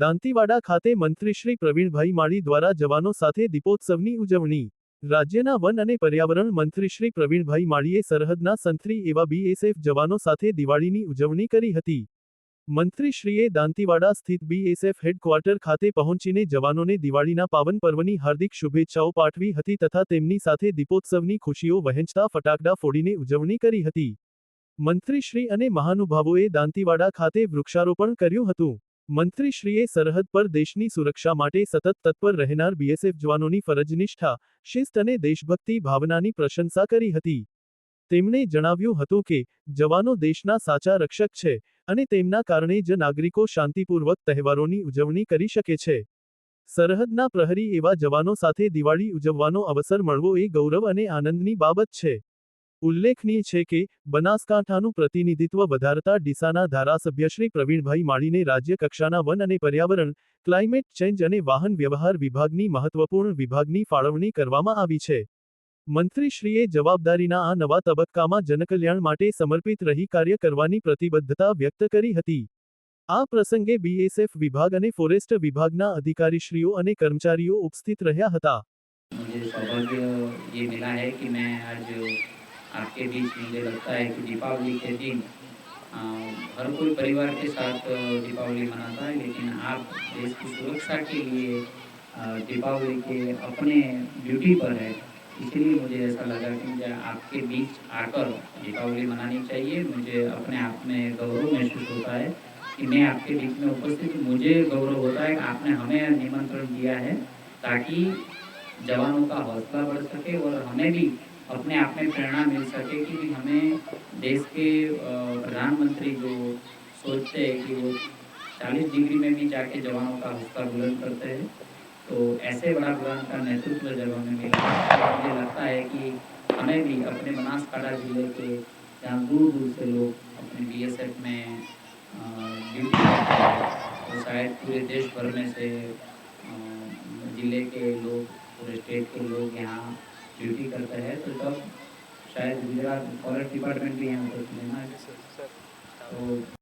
દાંતીવાડા ખાતે મંત્રીશ્રી પ્રવીણભાઈ માળી દ્વારા જવાનો સાથે દીપોત્સવની ઉજવણી. રાજ્યના વન અને પર્યાવરણ મંત્રીશ્રી પ્રવીણભાઈ માળીએ સરહદના સંત્રી એવા બીએસએફ જવાનો સાથે દિવાળીની ઉજવણી કરી હતી. મંત્રીશ્રીએ દાંતીવાડા સ્થિત બીએસએફ હેડક્વાર્ટર ખાતે પહોંચીને જવાનોને દિવાળીના પાવન પર્વની હાર્દિક શુભેચ્છાઓ પાઠવી હતી તથા તેમની સાથે દીપોત્સવની ખુશીઓ, વહેંચતા ફટાકડા ફોડીને ઉજવણી કરી હતી. મંત્રીશ્રી અને મહાનુભાવોએ દાંતીવાડા ખાતે વૃક્ષારોપણ કર્યું હતું. મંત્રીશ્રીએ સરહદ પર દેશની સુરક્ષા માટે સતત તત્પર રહેનાર બીએસએફ જવાનોની ફરજનિષ્ઠા, શિસ્ત અને દેશભક્તિ ભાવનાની પ્રશંસા કરી હતી. તેમણે જણાવ્યું હતું કે, જવાનો દેશના સાચા રક્ષક છે અને તેમના કારણે જ નાગરિકો શાંતિપૂર્વક તહેવારોની ઉજવણી કરી શકે છે. સરહદના પ્રહરી એવા જવાનો સાથે દિવાળી ઉજવવાનો અવસર મળવો એ ગૌરવ અને આનંદની બાબત છે. ઉલ્લેખનીય છે કે બનાસકાંઠાનું પ્રતિનિધિત્વ વધારતા ડીસાના ધારાસભ્ય શ્રી પ્રવીણભાઈ માળીને રાજ્ય કક્ષાના વન અને પર્યાવરણ ક્લાઇમેટ ચેન્જ અને વાહન વ્યવહાર વિભાગની મહત્વપૂર્ણ વિભાગની ફાળવણી કરવામાં આવી છે મંત્રીશ્રીએ જવાબદારીના આ નવા તબક્કામાં જનકલ્યાણ માટે સમર્પિત રહી કાર્ય કરવાની પ્રતિબદ્ધતા વ્યક્ત કરી હતી આ પ્રસંગે બીએસએફ વિભાગ અને ફોરેસ્ટ વિભાગના અધિકારીશ્રીઓ અને કર્મચારીઓ ઉપસ્થિત રહ્યા હતા मुझे सौभाग्य ये मिला है कि मैं आज आपके बीच मुझे लगता है कि दीपावली के दिन हर कोई परिवार के साथ दीपावली मनाता है, लेकिन आप देश की सुरक्षा के लिए दीपावली के अपने ड्यूटी पर है। इसलिए मुझे ऐसा लगा कि मुझे आपके बीच आकर दीपावली मनानी चाहिए। मुझे अपने आप में गौरव महसूस होता है कि मैं आपके बीच में उपस्थित मुझे गौरव होता है आपने हमें निमंत्रण दिया है ताकि जवानों का हौसला बढ़ सके और हमें भी अपने आप में प्रेरणा मिल सके कि हमें देश के प्रधानमंत्री जो सोचते हैं कि वो 40 डिग्री में भी जाके जवानों का हौसला बुलंद करते हैं तो ऐसे बड़ा बुलंद का नेतृत्व जब हमें मिला तो मुझे लगता है कि हमें भी अपने बनासकांठा ज़िले के जहाँ दूर दूर से लोग अपने बी में ड्यूटी करते तो शायद पूरे देश भर में से ज़िले के लोग, पूरे स्टेट के लोग यहाँ ड्यूटी करता है तो तब शायद गुजरात फॉरेस्ट डिपार्टमेंट भी यहाँ पर तो